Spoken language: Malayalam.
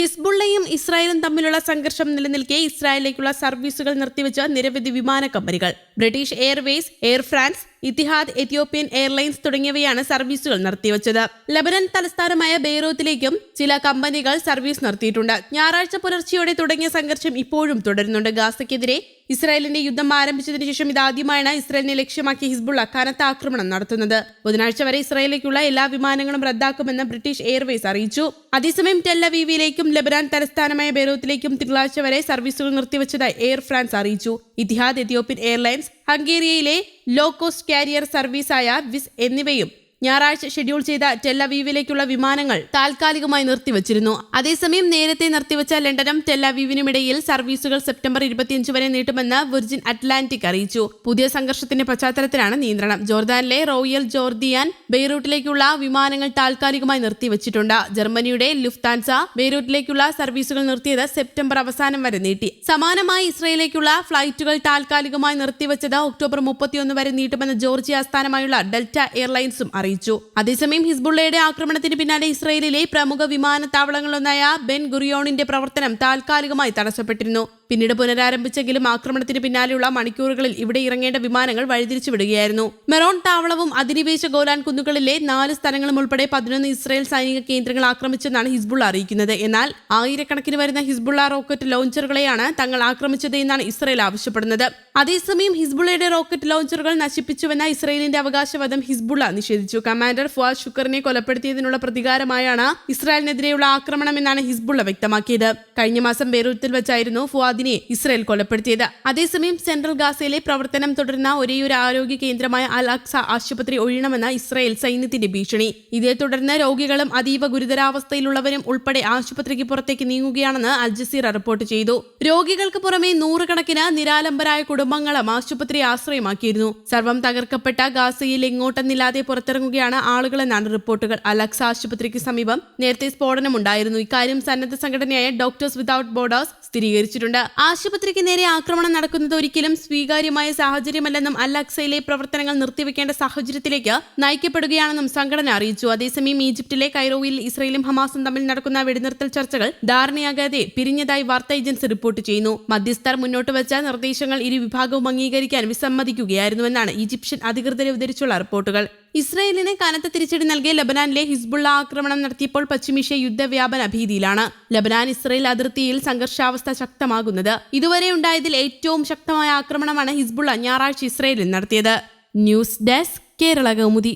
ഹിസ്ബുള്ളയും ഇസ്രായേലും തമ്മിലുള്ള സംഘർഷം നിലനിൽക്കെ ഇസ്രായേലിലേക്കുള്ള സർവീസുകൾ നിർത്തിവെച്ച നിരവധി വിമാന കമ്പനികൾ British Airways Air France Etihad Ethiopian Airlines തുടങ്ങിയവയാണ് സർവീസുകൾ നിർത്തിവച്ചത്. ലബനൻ തലസ്ഥാനമായ ബെയ്റൂത്തിലേക്കും ചില കമ്പനികൾ സർവീസ് നിർത്തിയിട്ടുണ്ട്. ഞായറാഴ്ച പുലർച്ചെയോടെ തുടങ്ങിയ സംഘർഷം ഇപ്പോഴും തുടരുന്നുണ്ട്. ഗാസയ്ക്കെതിരെ ഇസ്രായേലിന്റെ യുദ്ധം ആരംഭിച്ചതിനു ശേഷം ഇതാദ്യമായാണ് ഇസ്രായേലിനെ ലക്ഷ്യമാക്കി ഹിസ്ബുള്ള കനത്ത ആക്രമണം നടത്തുന്നത്. ബുധനാഴ്ച വരെ ഇസ്രായേലിലേക്കുള്ള എല്ലാ വിമാനങ്ങളും റദ്ദാക്കുമെന്ന് ബ്രിട്ടീഷ് എയർവേസ് അറിയിച്ചു. അതേസമയം ടെല്ലവീവിയിലേക്കും ലബനാൻ തലസ്ഥാനമായ ബെയ്റൂത്തിലേക്കും തിങ്കളാഴ്ച വരെ സർവീസുകൾ നിർത്തിവച്ചതായി എയർ ഫ്രാൻസ് അറിയിച്ചു. ഇതിഹാദ് എത്യോപ്യൻ എയർലൈൻസ് ഹംഗേറിയയിലെ ലോ കോസ്റ്റ് കാരിയർ സർവീസായ വിസ് എന്നിവയും ഞായറാഴ്ച ഷെഡ്യൂൾ ചെയ്ത ടെല്ലവീവിലേക്കുള്ള വിമാനങ്ങൾ താൽക്കാലികമായി നിർത്തിവച്ചിരുന്നു. അതേസമയം നേരത്തെ നിർത്തിവച്ച ലണ്ടനും ടെല്ലവീവിനുമിടയിൽ സർവീസുകൾ സെപ്റ്റംബർ ഇരുപത്തിയഞ്ച് വരെ നീട്ടുമെന്ന് വിർജിൻ അറ്റ്ലാന്റിക് അറിയിച്ചു. പുതിയ സംഘർഷത്തിന്റെ പശ്ചാത്തലത്തിലാണ് നിയന്ത്രണം. ജോർദാനിലെ റോയൽ ജോർദിയാൻ ബെയ്റൂട്ടിലേക്കുള്ള വിമാനങ്ങൾ താൽക്കാലികമായി നിർത്തിവച്ചിട്ടുണ്ട്. ജർമ്മനിയുടെ ലുഫ്താൻസ ബെയ്റൂട്ടിലേക്കുള്ള സർവീസുകൾ നിർത്തിയത് സെപ്റ്റംബർ അവസാനം വരെ നീട്ടി. സമാനമായി ഇസ്രയേലിലേക്കുള്ള ഫ്ലൈറ്റുകൾ താൽക്കാലികമായി നിർത്തിവച്ചത് ഒക്ടോബർ മുപ്പത്തിയൊന്ന് വരെ നീട്ടുമെന്ന് ജോർജിയ ആസ്ഥാനമായുള്ള ഡെൽറ്റ എയർലൈൻസും അറിയിച്ചു. അതേസമയം ഹിസ്ബുള്ളയുടെ ആക്രമണത്തിന് പിന്നാലെ ഇസ്രയേലിലെ പ്രമുഖ വിമാനത്താവളങ്ങളൊന്നായ ബെൻ ഗുറിയോണിന്റെ പ്രവർത്തനം താൽക്കാലികമായി തടസ്സപ്പെട്ടിരുന്നു. പിന്നീട് പുനരാരംഭിച്ചെങ്കിലും ആക്രമണത്തിന് പിന്നാലെയുള്ള മണിക്കൂറുകളിൽ ഇവിടെ ഇറങ്ങേണ്ട വിമാനങ്ങൾ വഴിതിരിച്ചുവിടുകയായിരുന്നു. മെറോൺ താവളവും അധിനിവേശ ഗോലാൻ കുന്നുകളിലെ നാല് സ്ഥലങ്ങളും ഉൾപ്പെടെ പതിനൊന്ന് ഇസ്രായേൽ സൈനിക കേന്ദ്രങ്ങൾ ആക്രമിച്ചെന്നാണ് ഹിസ്ബുള്ള അറിയിക്കുന്നത്. എന്നാൽ ആയിരക്കണക്കിന് വരുന്ന ഹിസ്ബുള്ള റോക്കറ്റ് ലോഞ്ചറുകളെയാണ് തങ്ങൾ ആക്രമിച്ചത് എന്നാണ് ഇസ്രായേൽ ആവശ്യപ്പെടുന്നത്. അതേസമയം ഹിസ്ബുള്ളയുടെ റോക്കറ്റ് ലോഞ്ചറുകൾ നശിപ്പിച്ചുവെന്ന ഇസ്രായേലിന്റെ അവകാശവാദം ഹിസ്ബുള്ള നിഷേധിച്ചു. കമാൻഡർ ഫുവാദ് ഷുക്കറിനെ കൊലപ്പെടുത്തിയതിനുള്ള പ്രതികാരമായാണ് ഇസ്രായേലിനെതിരെയുള്ള ആക്രമണം എന്നാണ് ഹിസ്ബുള്ള വ്യക്തമാക്കിയത്. കഴിഞ്ഞ മാസം ബെയ്റൂത്തിൽ വെച്ചായിരുന്നു ഫുവാദിനെ ഇസ്രയേൽ കൊലപ്പെടുത്തിയത്. അതേസമയം സെൻട്രൽ ഗാസയിലെ പ്രവർത്തനം തുടരുന്ന ഒരേയൊരു ആരോഗ്യ കേന്ദ്രമായ അൽ അക്സ ആശുപത്രി ഒഴിയണമെന്ന ഇസ്രയേൽ സൈന്യത്തിന്റെ ഭീഷണി. ഇതേ തുടർന്ന് രോഗികളും അതീവ ഗുരുതരാവസ്ഥയിലുള്ളവരും ഉൾപ്പെടെ ആശുപത്രിക്ക് പുറത്തേക്ക് നീങ്ങുകയാണെന്ന് അൽ ജസീറ റിപ്പോർട്ട് ചെയ്തു. രോഗികൾക്ക് പുറമെ നൂറുകണക്കിന് നിരാലംബരായ കുടുംബങ്ങളും ആശുപത്രി ആശ്രയമാക്കിയിരുന്നു. സർവം തകർക്കപ്പെട്ട ഗാസയിൽ എങ്ങോട്ടെന്നില്ലാതെ പുറത്തിറങ്ങുകയാണ് ആളുകളെന്നാണ് റിപ്പോർട്ടുകൾ. അലക്സ ആശുപത്രിക്ക് സമീപം നേരത്തെ സ്ഫോടനമുണ്ടായിരുന്നു. ഇക്കാര്യം സന്നദ്ധ സംഘടനയായ ഡോക്ടേഴ്സ് വിതൌട്ട് ബോർഡേഴ്സ് സ്ഥിരീകരിച്ചിട്ടുണ്ട്. ആശുപത്രിക്ക് നേരെ ആക്രമണം നടക്കുന്നത് ഒരിക്കലും സ്വീകാര്യമായ സാഹചര്യമല്ലെന്നും അലക്സയിലെ പ്രവർത്തനങ്ങൾ നിർത്തിവെക്കേണ്ട സാഹചര്യത്തിലേക്ക് നയിക്കപ്പെടുകയാണെന്നും സംഘടന അറിയിച്ചു. അതേസമയം ഈജിപ്തിലെ കൈറോയിൽ ഇസ്രയേലും ഹമാസും തമ്മിൽ നടക്കുന്ന വെടിനിർത്തൽ ചർച്ചകൾ ധാരണയാകാതെ പിരിഞ്ഞതായി വാർത്താ ഏജൻസി റിപ്പോർട്ട് ചെയ്യുന്നു. മധ്യസ്ഥർ മുന്നോട്ട് വെച്ച നിർദ്ദേശങ്ങൾ ഇരു വിഭാഗവും അംഗീകരിക്കാൻ വിസമ്മതിക്കുകയായിരുന്നുവെന്നാണ് ഈജിപ്ഷ്യൻ അധികൃതരെ ഉദ്ധരിച്ചുള്ള റിപ്പോർട്ടുകൾ. ഇസ്രയേലിന് കനത്ത തിരിച്ചടി നൽകിയ ലബനാനിലെ ഹിസ്ബുള്ള ആക്രമണം നടത്തിയപ്പോൾ പശ്ചിമേഷ്യ യുദ്ധവ്യാപന ഭീതിയിലാണ്. ലബനാൻ ഇസ്രയേൽ അതിർത്തിയിൽ സംഘർഷാവസ്ഥ ശക്തമാകുന്നത്. ഇതുവരെ ഉണ്ടായതിൽ ഏറ്റവും ശക്തമായ ആക്രമണമാണ് ഹിസ്ബുള്ള ഞായറാഴ്ച ഇസ്രയേലിൽ നടത്തിയത്. News desk Kerala Kaumudi.